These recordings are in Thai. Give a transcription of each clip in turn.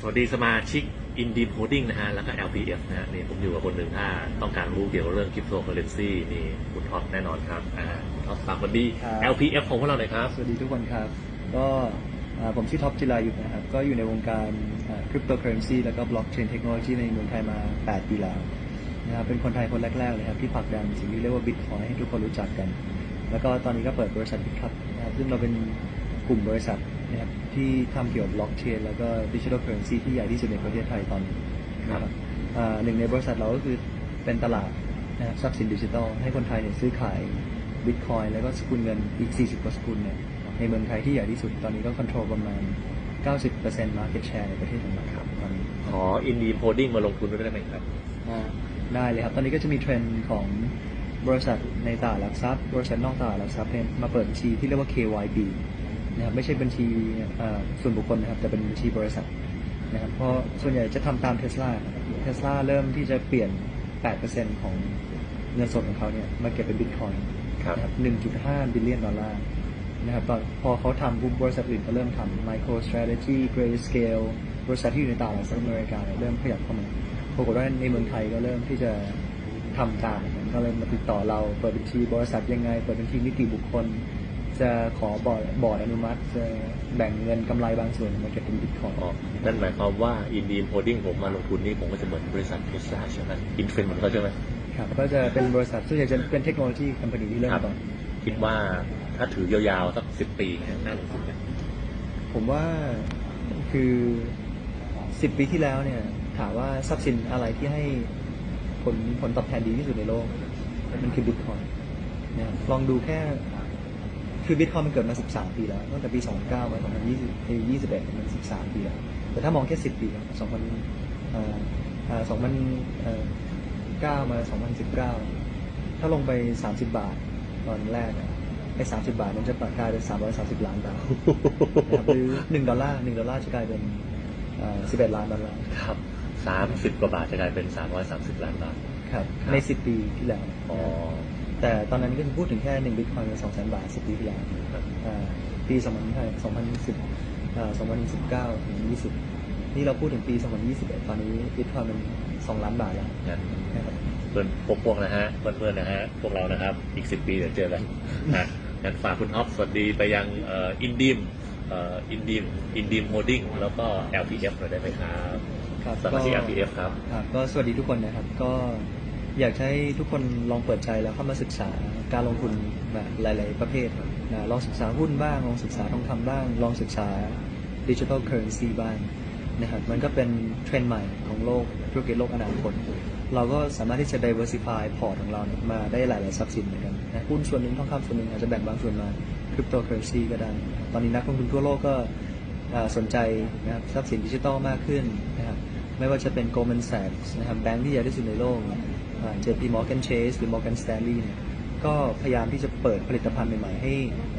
สวัสดีสมาชิก i n d e e p Holding นะฮะ แล้วก็ LPF นะฮะนี่ผมอยู่กับคนหนึ่งถ้าต้องการรู้เกี่ยวกับเรื่องคริปโตเคอเรนซีนี่คุณท็อปแน่นอนครับอ่าคุณท็อปฝากวันดี ครับ LPF ของพวกเราหน่อยครับ สวัสดีทุกคนครับ ก็อ่าผมชื่อท็อปจิรายุทธนะครับ ก็อยู่ในวงการคริปโตเคอเรนซีแล้วก็บล็อกเชนเทคโนโลยีในเมืองไทยมา 8 ปีแล้วนะครับเป็นคนไทยคนแรกๆเลยครับ ที่ผลักดันสิ่งที่เรียกว่าบิตคอยให้ทุกคนรู้จักกัน แล้วก็ตอนนี้ก็เปิดบริษัทบิตครับนะครับซึ่งเราเป็นกลุ่มบริษัท นะครับที่ทำเกี่ยวกับบล็อกเชนแล้วก็ดิจิทัลเคอเรนซีที่ใหญ่ที่สุดในประเทศไทยตอนนี้นะครับอ่าหนึ่งในบริษัทเราก็คือเป็นตลาดนะครับทรัพย์สินดิจิทัล ให้คนไทยเนี่ยซื้อขายบิตคอยแล้วก็สกุลเงินอีก 40 กว่าสกุลเนี่ยในเมืองไทยที่ใหญ่ที่สุดตอนนี้ก็ค o n t r o l ประมาณ 90% market share ในประเทศของเราครับตอนนี้ขอ i n d e e Holding มาลงทุนด้วยได้ไหมครับอ่าได้เลยครับ ตอนนี้ก็จะมีเทรนด์ของบริษัทในตลาดหลักทรัพย์ บริษัทนอกตลาดหลักทรัพย์เนี่ยมาเปิดบัญชีที่เรียกว่า KYB นะครับไม่ใช่บัญชีเอ่อส่วนบุคคลนะครับแต่เป็นบัญชีบริษัทนะครับเพราะส่วนใหญ่จะทำตามเทสลาเทสลาเริ่มที่จะเปลี่ยน 8%ของเงินสดของเขาเนี่ยมาเก็บเป็นบิตคอยครับนะครับ1.5บิลเลียนดอลลาร์นะครับตอนพอเขาทำปุ๊บบริษัทอื่นก็เริ่มทำ MicroStrategy Grayscale บริษัทที่อยู่ในตลาดหลักทรัพย์อเมริกาเนี่ยเริ่มขยับเข้ามาปรากฏว่าในเมืองไทยก็เริ่มที่จะทำตามนะครับก็เลยมาติดต่อเราเปิดบัญชีบริษัทยังไง เปิดบัญชีนิติบุคคล จะขอบอร์ดบอร์ดอนุมัติจะแบ่งเงินกำไรบางส่วนมาเก็บเป็นบิตคอยน์อ๋อนั่นหมายความว่า i n d e e Holding ผมมาลงทุนนี่ผมก็จะเหมือนบริษัทเทสลาใช่ไหมอินเฟนเหมือนเขาใช่ไหมครับก็จะเป็นบริษัทส่วนใหญ่จะเป็นเทคโนโลยีคอมพานีที่เริ่มครับก่อนคิดว่าถ้าถือยาวๆสักสิบปีเนี่ยน่าลงทุนไหมผมว่าคือสิบปีที่แล้วเนี่ยถามว่าทรัพย์สินอะไรที่ให้ผลผลตอบแทนดีที่สุดในโลก มันคือบิตคอยน์นะครับลองดูแค่ คือบิตคอยน์มันเกิดมา 13 ปีแล้ว ตั้งแต่ปี 2009มา2020เอ้ย21 มัน 13 ปีแล้ว แต่ถ้ามองแค่ 10 ปี2000เอ่อเอ่อ2009 มา 2019 ถ้าลงไป 30 บาทตอนแรกอะไอ้30บาทมันจะกลายเป็น330ล้านบาทนะครับหรือหนึ่งดอลลาร์หนึ่งดอลลาร์จะกลายเป็นสิบเอ็ดล้านดอลลาร์ครับสามสิบกว่าบาทจะกลายเป็นสามร้อยสามสิบล้านบาทครับครับในสิบปีที่แล้วอ๋อ แต่ตอนนั้นก็จะพูดถึงแค่หนึ่งบิตคอยน์เป็นสองแสนบาทสิบปีที่แล้วครับอ่าปีสองพันสองพันสิบสองพันสิบเก้าถึงยี่สิบนี่เราพูดถึงปีสองพันยี่สิบเอ็ดตอนนี้บิตคอยน์เป็นสองล้านบาทแล้วงั้นนะครับเพื่อนพวกพวกนะฮะเพื่อนเพื่อนๆนะฮะพวกเรานะครับ อีกสิบปีเดี๋ยวเจอกันนะงั้นฝากคุณท็อปสวัสดีไปยังเอ่ออินดิมเอ่ออินดิมอินดิมโฮดดิ้งแล้วก็ LPF หน่อยได้ไหมครับครับสมาชิกก็ LPF ครับครับ ก็สวัสดีทุกคนนะครับก็ อยากให้ทุกคนลองเปิดใจแล้วเข้ามาศึกษาการลงทุนแบบหลาย ๆ ประเภทครับนะลองศึกษาหุ้นบ้าง ลองศึกษาทองคำบ้าง ลองศึกษาดิจิทัลเคอร์เรนซีบ้างนะครับมันก็เป็นเทรนด์ใหม่ของโลกธุรกิจโลกอนาคตเราก็สามารถที่จะ diversify พอร์ตของเราเนี่ยมาได้หลาย ๆ ทรัพย์สินเหมือนกันนะหุ้นส่วนหนึ่งทองคำส่วนหนึ่งอาจจะแบ่งบางส่วนมาคริปโตเคอเรนซีก็ได้ ตอนนี้นักลงทุนทั่วโลกก็สนใจนะครับทรัพย์สินดิจิทัลมากขึ้นนะครับ ไม่ว่าจะเป็น Goldman Sachs นะครับแบงค์ที่ใหญ่ที่สุดในโลกอ่า JP Morgan Chase หรือ Morgan Stanley เนี่ยก็พยายามที่จะเปิดผลิตภัณฑ์ใหม่ๆ ให้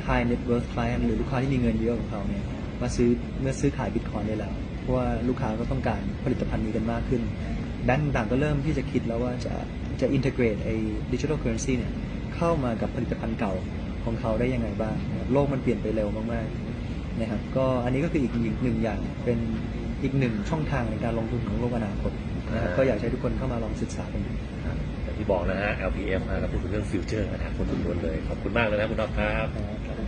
high net worth client หรือลูกค้าที่มีเงินเยอะของเขาเนี่ยมาซื้อเมื่อซื้อขายบิตคอยได้แล้ว เพราะว่าลูกค้าก็ต้องการผลิตภัณฑ์นี้กันมากขึ้น แบงก์ต่างก็เริ่มที่จะคิดแล้วว่าจะจะ integrate ไอ้ digital currency เนี่ยเข้ามากับผลิตภัณฑ์เก่าของเขาได้ยังไงบ้าง โลกมันเปลี่ยนไปเร็วมากๆนะครับก็อันนี้ก็คืออีกหนึ่งหนึ่งอย่างเป็น อีกหนึ่งช่องทางในการลงทุนของโลกอนาคตนะครับอ่าก็อยากให้ทุกคนเข้ามาลองศึกษากันดูอย่างที่บอกนะฮะ LPF นะเราพูดถึงเรื่องฟิวเจอร์อนาคตล้วนๆเลย ขอบคุณมากเลยนะคุณท็อปครับครับ